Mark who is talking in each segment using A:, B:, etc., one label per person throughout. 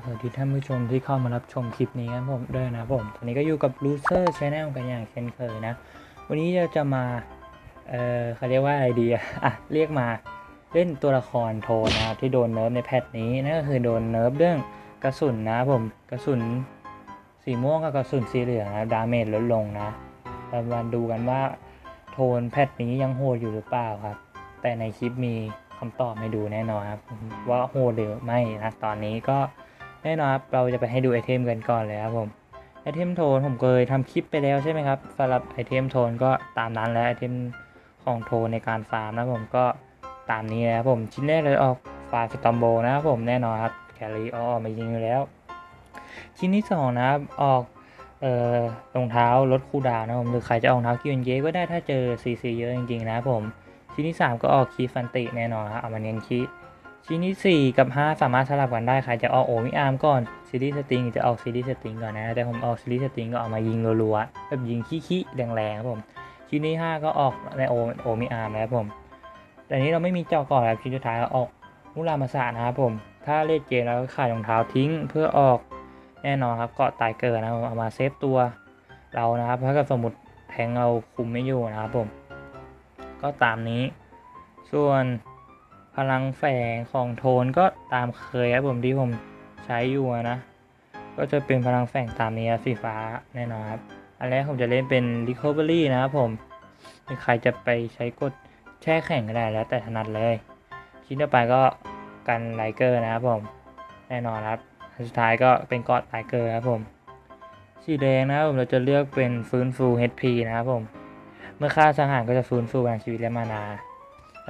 A: สวัสดีท่านผู้ชมที่เข้ามารับชมคลิปนี้กันผมด้วยนะผมตอนนี้ก็อยู่กับ Loser Channel กันอย่างเช่นเคยนะ วันนี้เราจะมา เออเขาเรียกว่าอะไรดีอะอะ เรียกมาเล่นตัวละครโทนนะครับที่โดนเนิร์ฟในแพทนี้นั่นก็คือโดนเนิร์ฟเรื่องกระสุนนะผมกระสุนสีม่วงกับกระสุนสีเหลืองนะดาเมจลดลงนะเรามาดูกันว่าโทนแพทนี้ยังโหดอยู่หรือเปล่าครับ แต่ในคลิปมีคำตอบให้ดูแน่นอนครับว่าโหดหรือไม่นะตอนนี้ก็ แน่นอนครับเราจะไปให้ดูไอเทมกันก่อนเลยครับผมไอเทมโทนผมเคยทำคลิปไปแล้วใช่ไหมครับสำหรับไอเทมโทนก็ตามนั้นแล้วไอเทมของโทนในการฟาร์มนะผมก็ตามนี้นะครับผมชิ้นแรกเลยออกฟาร์มสตอมโบนะครับผมแน่นอนครับแคลรี่ออกมายิงอยู่แล้ว ชิ้นที่สองนะครับออกเอ่อรองเท้าลดคูดาวนะครับผมหรือใครจะอารองเท้ากิวนเยก็ได้ถ้าเจอซีซีเยอะจริงๆนะครับผมชิ้นที่ 3 ก็ออกคีฟันติแน่นอนครับเอามาเน้นคี ชิ้นที่ 4 กับ 5 สามารถสลับกันได้ใครจะออกโอมิอาร์มก่อนซีรีส์สติงจะออกซีรีส์สติงก่อนนะแต่ผมออกซีรีส์สติงก็เอามายิงรัวๆแบบยิงขี้ๆแรงๆครับผมชิ้นที่ 5 ก็ออกในโอโอมิอาร์มนะครับผม แต่นี้เราไม่มีเจาะก่อนครับชิ้นสุดท้ายก็ออกมุรามาสะนะครับผม ถ้าเล่นเกมแล้วก็ขายรองเท้าทิ้งเพื่อออกแน่นอนครับเกาะตายเกิดนะครับผมเอามาเซฟตัวเรานะครับถ้าเกิดสมมติแทงเราคุมไม่อยู่นะครับผม ก็ตามนี้ส่วน พลังแฝงของโทนก็ตามเคยครับผมที่ผมใช้อยู่นะ ก็จะเป็นพลังแฝงตามนี้สีฟ้าแน่นอนครับ อันแรกผมจะเล่นเป็น Recovery นะครับผมใครจะไปใช้กดแช่แข็งก็ได้แล้วแต่ถนัดเลย ชิ้นต่อไปก็กันไลเกอร์นะครับผมแน่นอนครับอันสุดท้ายก็เป็นกอดไลเกอร์ครับผมสีแดงนะครับผมเราจะเลือกเป็นฟื้นฟู HP นะครับผม เมื่อค่าสังหารก็จะฟื้นฟูพลังชีวิตและมานา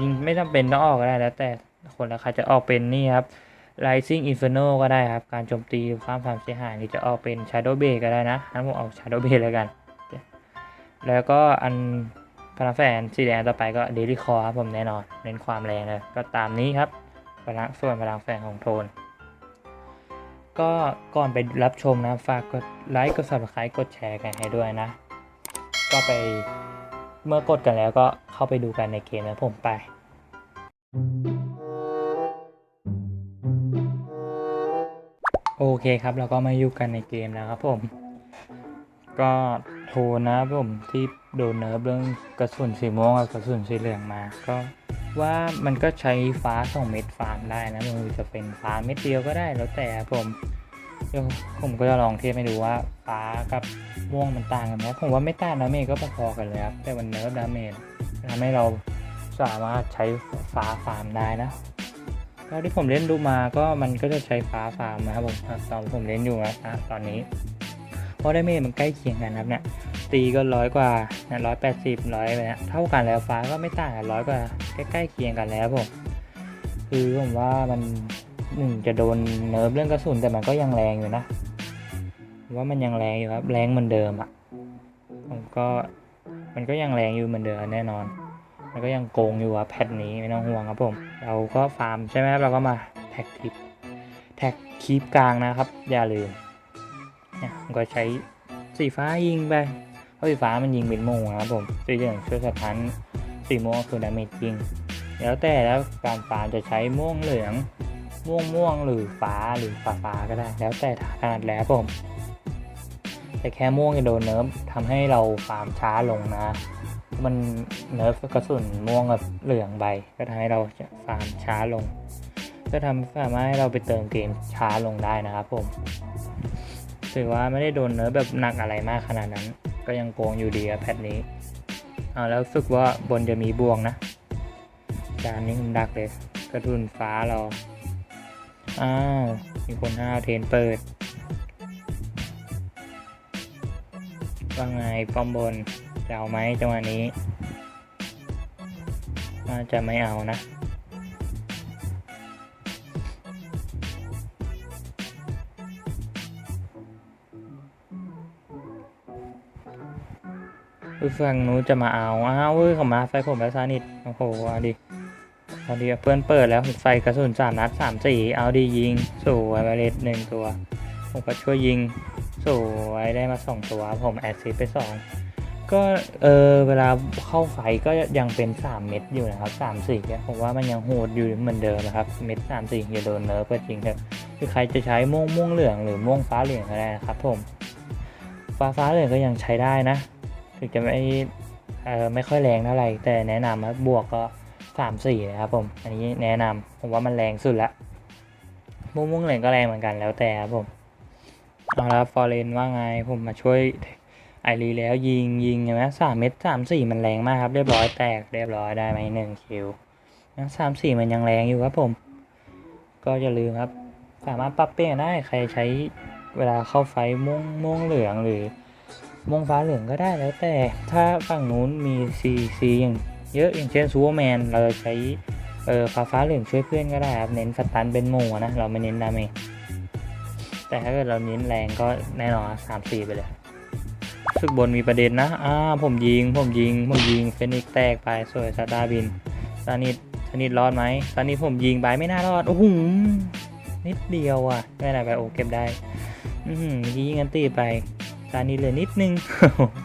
A: จริงไม่จำเป็นต้องออกก็ได้แล้ว แต่คนละใครจะออกเป็นนี่ครับ Rising Inferno ก็ได้ครับ การโจมตีความความเสียหายนี่จะออกเป็น Shadow Blade ก็ได้นะงั้นผมเอา Shadow Blade แล้วกัน แล้วก็อันพลังแฝงสีแดงต่อไปก็ Daily Core ครับผมแน่นอน เน้นความแรงเลย ก็ตามนี้ครับพลังส่วนพลังแฝงของโทน ก็ก่อนไปรับชมนะ ฝากกดไลค์ กด subscribe กดแชร์กันให้ด้วยนะ ก็ไป เมื่อกดกันแล้วก็เข้าไปดูกันในเกมนะผมไป โอเคครับเราก็มาอยู่กันในเกมแล้วครับผม ก็โทนนะผมที่โดนเนิร์ฟเรื่องกระสุนสีม่วงกับกระสุนสีเหลืองมา ก็ว่ามันก็ใช้ฟ้าสองเม็ดฟาร์มได้นะมันจะเป็นฟ้าเม็ดเดียวก็ได้แล้วแต่ครับผม เดี๋ยวผมก็จะลองเทียบให้ดูว่าฟ้ากับม่วงมันต่างกันไหมผมว่าไม่ต่างดาเมจก็พอๆกันเลยครับแต่มันเนิร์ฟดาเมจทำให้เราสามารถใช้ฟ้าฟาร์มได้นะเท่าที่ผมเล่นดูมาก็มันก็จะใช้ฟ้าฟาร์มนะครับผมตอนผมเล่นอยู่นะตอนนี้ เพราะได้เมจมันใกล้เคียงกันครับเนี่ยตีก็ร้อยกว่าร้อยแปดสิบร้อยไปเนี่ยเท่ากันแล้วฟ้าก็ไม่ต่างกันร้อยกว่าใกล้ๆเคียงกันแล้วผมคือผมว่ามัน หนึ่งจะโดนเนิร์ฟเรื่องกระสุนแต่มันก็ยังแรงอยู่นะ ว่ามันยังแรงอยู่ครับ แรงเหมือนเดิมอะผมก็มันก็ยังแรงอยู่เหมือนเดิมแน่นอน มันก็ยังโกงอยู่อะแพทนี้ไม่ต้องห่วงครับผม เราก็ฟาร์มใช่ไหมครับเราก็มาแท็กทิปแท็กคีปกลางนะครับ อย่าลืมเนี่ยผมก็ใช้สีฟ้ายิงไปเพราะสีฟ้ามันยิงเป็นโมงนะครับผมสีเหลืองช่วยสะท้านสีม่วงคือดาเมจยิง แล้วแต่แล้วการฟาร์มจะใช้ม่วงเหลือง ม่วงม่วงหรือฟ้าหรือฟ้าฟ้าก็ได้ แล้วแต่ถนัดแล้วครับผม แต่แค่ม่วงจะโดนเนิร์ฟทำให้เราฟาร์มช้าลงนะ มันเนิร์ฟกระสุนม่วงกับเหลืองใบ ก็ทำให้เราฟาร์มช้าลง ก็ทำสามารถให้เราไปเติมเกมช้าลงได้นะครับผมถือว่าไม่ได้โดนเนิร์ฟแบบหนักอะไรมากขนาดนั้น ก็ยังโกงอยู่ดีครับแพทนี้เอาแล้วสึกว่าบนจะมีบวงนะจานนี้มันดักเลยกระทุนฟ้าเรา อ้าว มีคนห้าวเทนเปิด ว่าไงป้อมบน จะเอาไหมจังหวะนี้ น่าจะไม่เอานะฝั่งนู้นจะมาเอา อ้าวเว้ยเขามาไฟผมแล้วซานิดโอ้โหดิ เอาดิเพื่อนเปิดแล้วใส่กระสุนสามนัดสามสี่เอาดียิงสวยไปเลยหนึ่งตัวผมก็ช่วยยิงสวยได้มาสองตัว ผมแอดซิสไปสองก็เออเวลาเข้าไฟก็ยังเป็น 3 เม็ดอยู่นะครับ3 4เนี่ยผมว่ามันยังโหดอยู่เหมือนเดิมนะครับเม็ด3 4อย่าโดนเนิร์ฟก็จริงเถอะคือใครจะใช้ม่วงม่วงเหลืองหรือม่วงฟ้าเหลืองก็ได้นะครับผมฟ้าฟ้าเหลืองก็ยังใช้ได้นะ ถึงจะไม่เออไม่ค่อยแรงเท่าไหร่แต่แนะนำว่าบวกก็ สามสี่นะครับผม อันนี้แนะนำผมว่ามันแรงสุดละม่วงม่วงเหลืองก็แรงเหมือนกันแล้วแต่ครับผมเอาละฟอร์เรนว่าไงผมมาช่วยไอรีแล้วยิงยิงใช่ไหมสามเม็ดสามสี่มันแรงมากครับ เรียบร้อยแตกเรียบร้อยได้ไหมหนึ่งคิวยังสามสี่มันยังแรงอยู่ครับผม ก็อย่าลืมครับ สามารถปรับเปลี่ยนได้ใครใช้เวลาเข้าไฟม่วงม่วงเหลืองหรือม่วงฟ้าเหลืองก็ได้แล้วแต่ถ้าฝั่งนู้นมีซีซีอย่าง เยอะอย่างเช่นซูเปอร์แมนเราใช้เออฟ้าฟ้าเหลืองช่วยเพื่อนก็ได้ครับ เน้นสตันเป็นโมนะ เราไม่เน้นดาเมจแต่ถ้าเกิดเราเน้นแรงก็แน่นอนสามสี่ไปเลยสึกบนมีประเด็นนะ อ่า ผมยิง ผมยิง ผมยิง เฟนิกแตกไป สวยสตาร์บินซานิดซานิดรอดไหมซานิดผมยิงไปไม่น่ารอด โอ้โห นิดเดียวอะ ไม่เป็นไปโอเก็บได้ อือหือยิงกันตีไปตอนนี้เหลยนิดนึง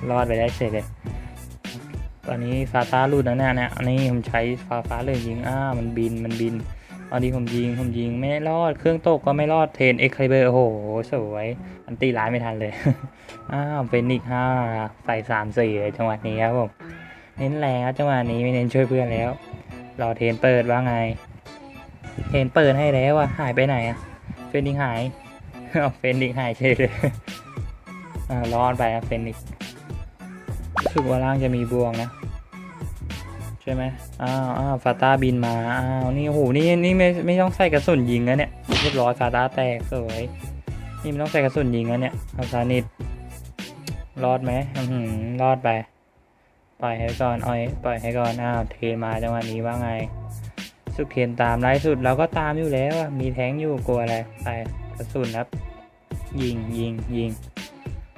A: รอดไปได้เสร็จเลย ตอนนี้ซาตาลูดนะเนี่ยนะอันนี้ผมใช้ฟ้าฟ้าเลยยิงอ้ามันบินมันบินตอนนี้ผมยิงผมยิงไม่รอดเครื่องตกก็ไม่รอดเทนเอ็กคลิเบอร์โอ้โหสวยอันตีร้ายไม่ทันเลยอ้าวเฟนิกห้าใส่สามสี่จังหวะนี้ครับผมเน้นแรงครับจังหวะนี้ไม่เน้นช่วยเพื่อนแล้วรอเทนเปิดว่าไง เทนเปิดให้แล้วอะหายไปไหนอะเฟนิกหายเอาเฟนิกหายเฉยเลยอ่ารอดไปครับเฟนิกซ์ รู้สึกว่าล่างจะมีบวงนะ ใช่ไหมอ้าวอ้าวฟาต้าบินมา อ้าว นี่โอ้โหนี่นี่ไม่ไม่ต้องใส่กระสุนยิงแล้วเนี่ย เรียบร้อยฟาต้าแตกสวย นี่ไม่ต้องใส่กระสุนยิงแล้วเนี่ยเอาซานิดรอดไหมอือหือรอดไปปล่อยให้ก่อนอ้อยปล่อยให้ก่อนอ้าวเทนมาจังหวะนี้ว่าไง สุดเทนตามไล่สุดเราก็ตามอยู่แล้วมีแทงอยู่กลัวอะไรไปกระสุนครับ ยิงยิงยิง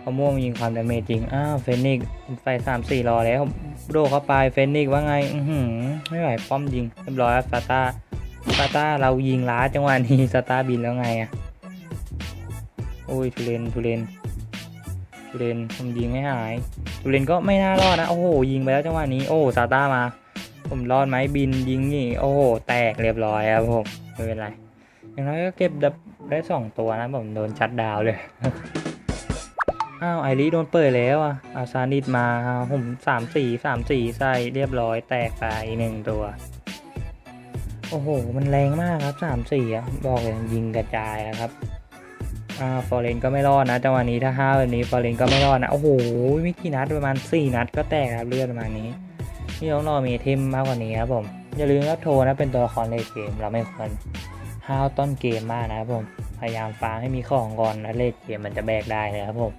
A: พอม่วงยิงความดาเมจจริง อ้าวเฟนิกไฟสามสี่รอแล้วโดเข้าไปเฟนิกว่าไง อือหือไม่ไหวป้อมยิงเรียบร้อยครับซาต้าซาต้าเรายิงล้าจังหวะนี้ซาต้าบินแล้วไงอะโอ้ยทุเรนทุเรนทุเรนผมยิงไม่หายทุเรนก็ไม่น่ารอดนะ โอ้โห ยิงไปแล้วจังหวะนี้ โอ้ซาต้ามา ผมรอดไหมบินยิงนี่ โอ้โห แตกเรียบร้อยครับผม ไม่เป็นไร อย่างน้อยก็เก็บดับได้สองตัวนะผมโดนชัดดาวเลย อ้าวไอรีโดนเปิดแล้วอะอาซานิดมาผมสามสี่สามสี่ใส่เรียบร้อยแตกไปหนึ่งตัว โอ้โห มันแรงมากครับสามสี่อะบอกเลยยิงกระจายอะครับอ่าฟอร์เรนก็ไม่รอดนะจังหวะนี้ถ้าห้าแบบนี้ฟอร์เรนก็ไม่รอดนะ โอ้โหไม่กี่นัดประมาณสี่นัดก็แตกครับเลือดประมาณนี้นี่ต้องรอมีเทมมากกว่านี้ครับผม อย่าลืมรับโทรนะเป็นตัวละครในเกมเราไม่ควรห้าวต้นเกมมากนะครับผมพยายามฟาร์มให้มีของก่อนแล้วเลทเกมมันจะแบกได้เลยครับผม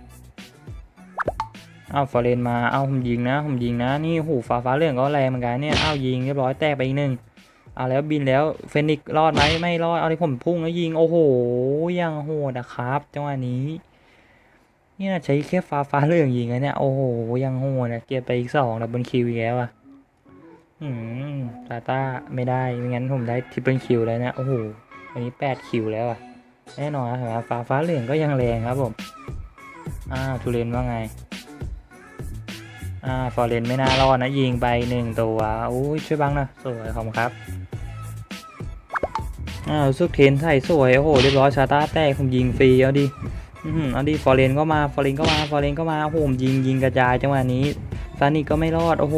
A: อ้าวฟอร์เรนมาเอ้าผมยิงนะผมยิงนะ นี่หูฟ้าฟ้าเหลืองก็แรงเหมือนกันเนี่ยอ้าวยิงเรียบร้อยแตกไปอีกหนึ่งเอาแล้วบินแล้วเฟนิกซ์รอดไหมไม่รอดเอาที่ผมพุ่งแล้วยิงโอ้โหยังโหดนะครับจังหวะนี้เนี่ยใช้แค่ฟ้าฟ้าเหลืองยิงนะเนี่ยโอ้โหยังโหดนะเก็บไปอีกสองดับเบิลคิวอีกแล้วอะอืมตาต้าไม่ได้ไม่งั้นผมได้ทริปเปิลคิวแล้วนะโอ้โหวันนี้แปดคิวแล้วอะแน่นอนนะครับฟ้าฟ้าเหลืองก็ยังแรงครับผมอ้าวทุเรนว่าไง อ่าฟอร์เรนไม่น่ารอดนะ ยิงไปหนึ่งตัวอุ้ยช่วยบังนะ สวยขอบคุณครับอ้าวซุกเทนใส่สวย โอ้โห เรียบร้อยชาตาแตกผมยิงฟรี เอาดิอือหือเอาดิฟอร์เรนก็มาฟอร์เรนก็มาฟอร์เรนก็มาโอ้โหผมยิงยิงกระจายจังหวะนี้ซานิก็ไม่รอด โอ้โห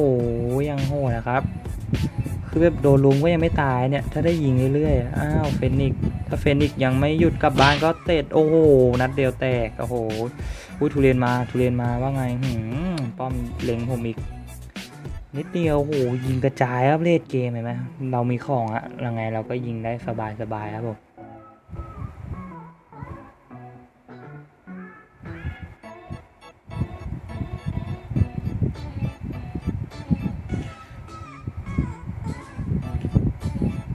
A: ยังโหดนะครับ คือแบบโดนลุมก็ยังไม่ตายเนี่ย ถ้าได้ยิงเรื่อยๆ อ้าวเฟนิกถ้าเฟนิกยังไม่หยุดกลับบ้านก็เตะโอ้โห นัดเดียวแตก โอ้โหอุ้ยทุเรียนมาทุเรียนมาว่าไงหืม ป้อมเล็งผมอีก นิดเดียวโอ้โหยิงกระจายครับเลดเกมเห็นไหมเรามีของอะยังไงเราก็ยิงได้สบายสบายครับผม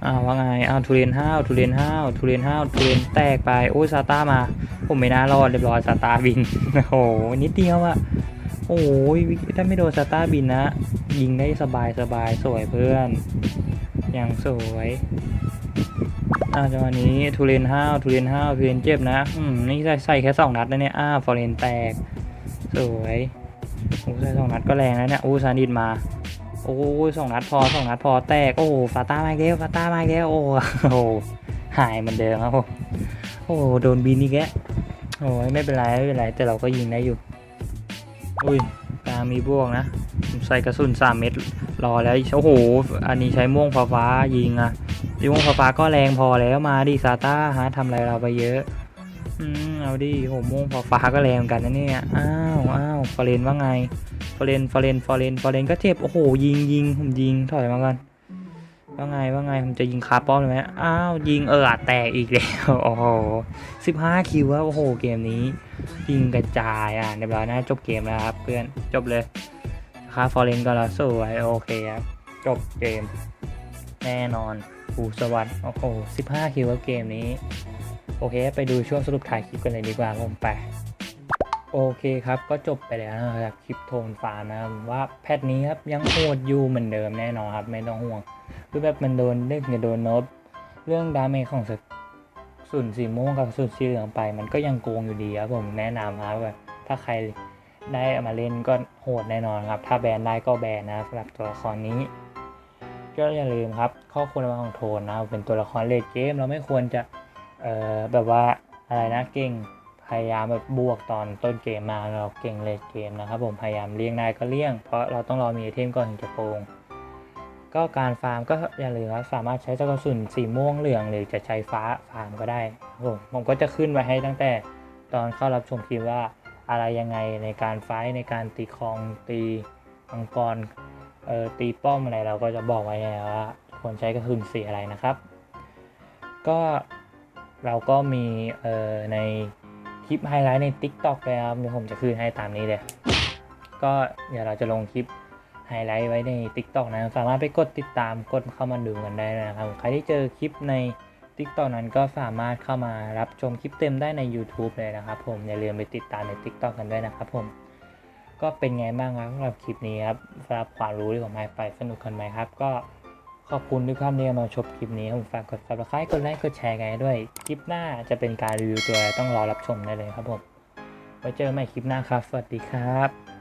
A: อ้าวว่าไงอ้าวทุเรียนห้าวทุเรียนห้าวทุเรียนห้าวทุเรียนแตกไปโอ้ยซาต้ามา ผมไม่น่ารอดเรียบร้อยซาต้าบินโอ้โหนิดเดียวอะ โอ้ยถ้าไม่โดนซาต้าบินนะ ยิงได้สบายสบายสวยเพื่อน อย่างสวยอ่าจังหวะนี้ทุเรนห้าวทุเรนห้าวทุเรนเจ็บนะ อืม นี่ใส่ใส่แค่สองนัดนะเนี่ย อ้าฟอร์เรนแตก สวยโอ้ใส่สองนัดก็แรงแล้วเนี่ย อู้ซานิดมา โอ้ยสองนัดพอสองนัดพอแตก โอ้ฟาต้ามาอีกแล้วฟาต้ามาอีกแล้ว โอ้โห หายเหมือนเดิมครับผมหโดนบินอีกแล้วโอ้ยไม่เป็นไรไม่เป็นไร แต่เราก็ยิงได้อยู่ อุ้ยกลางมีบวกนะ ใส่กระสุนสามเม็ดรอแล้ว โอ้โห อันนี้ใช้ม่วงฟ้าฟ้ายิงอะม่วงฟ้าฟ้าก็แรงพอแล้วมาดิซาต้าฮะทำอะไรเราไปเยอะ อืมเอาดิโหม่วงฟ้าฟ้าก็แรงกันนะเนี่ย อ้าวอ้าวฟอเรนว่าไงฟอเรนฟอเรนฟอเรนฟอเรนก็เจ็บ โอ้โห ยิงยิงผมยิงถอยมากัน ว่าไงว่าไงผมจะยิงคาร์ป้อมเลยไหมอ้าวยิงเออแตกอีกแล้วโอ้โหสิบห้าคิวแล้วโอ้โหเกมนี้ ยิงกระจายอะเรียบร้อยนะจบเกมแล้วครับเพื่อนจบเลยค่าฟอร์เรนก็แล้วสวยโอเคครับจบเกม แน่นอนผูสวัสดิ์โอ้โหสิบห้าคิวแล้วเกมนี้ โอเค ไปดูช่วงสรุปถ่ายคลิปกันเลยดีกว่าผมไป โอเคครับก็จบไปแล้วนะครับคลิปโทนฟาร์มนะครับว่าแพทนี้ครับยังโหดอยู่เหมือนเดิมแน่นอนครับไม่ต้องห่วงคือแบบมันโดนเรื่องจะโดนนบเรื่องดาเมจของสสุนสีม่วงกับสุนสีเหลืองไป มันก็ยังโกงอยู่ดีครับผมแนะนำครับแบบถ้าใครได้เอามาเล่นก็โหดแน่นอนครับ ถ้าแบนได้ก็แบนนะสำหรับตัวละครนี้ ก็อย่าลืมครับ ข้อควรระวังของโทนนะเป็นตัวละครเลดเกมเราไม่ควรจะเอ่อแบบว่าอะไรนะเก่ง พยายามแบบบวกตอนต้นเกมมาเราเก่งเลดเกมนะครับผมพยายามเลี่ยงได้ก็เลี่ยง เพราะเราต้องรอมีไอเทมก่อนถึงจะโกงก็การฟาร์มก็อย่าลืมว่าสามารถใช้เจ้ากระสุนสีม่วงเหลืองหรือจะใช้ฟ้าฟาร์มก็ได้ผมผมก็จะขึ้นไว้ให้ตั้งแต่ตอนเข้ารับชมคลิปว่าอะไรยังไงในการไฟในการตีคลองตีมังกรเอ่อตีป้อมอะไรเราก็จะบอกไว้แล้วว่าควรใช้กระสุนสีอะไรนะครับ ก็เราก็มีเอ่อใน คลิปไฮไลท์ใน TikTok เลยครับเดี๋ยวผมจะขึ้นให้ตามนี้เลย ก็เดี๋ยวเราจะลงคลิปไฮไลท์ไว้ใน TikTok นะสามารถไปกดติดตามกดเข้ามาดูกันได้นะครับ ใครที่เจอคลิปใน TikTok นั้นก็สามารถเข้ามารับชมคลิปเต็มได้ใน YouTube เลยนะครับผมอย่าลืมไปติดตามใน TikTok กันด้วยนะครับผมก็เป็นไงบ้างครับสำหรับคลิปนี้ครับสำหรับความรู้ที่ผมให้ไปสนุกกันไหมครับ ก็ ขอบคุณทุกท่านที่มาชมคลิปนี้ผมฝากกด subscribe กดไลค์กดแชร์กันด้วย คลิปหน้าจะเป็นการรีวิวตัวต้องรอรับชมได้เลยครับผม ไว้เจอกันใหม่คลิปหน้าครับ สวัสดีครับ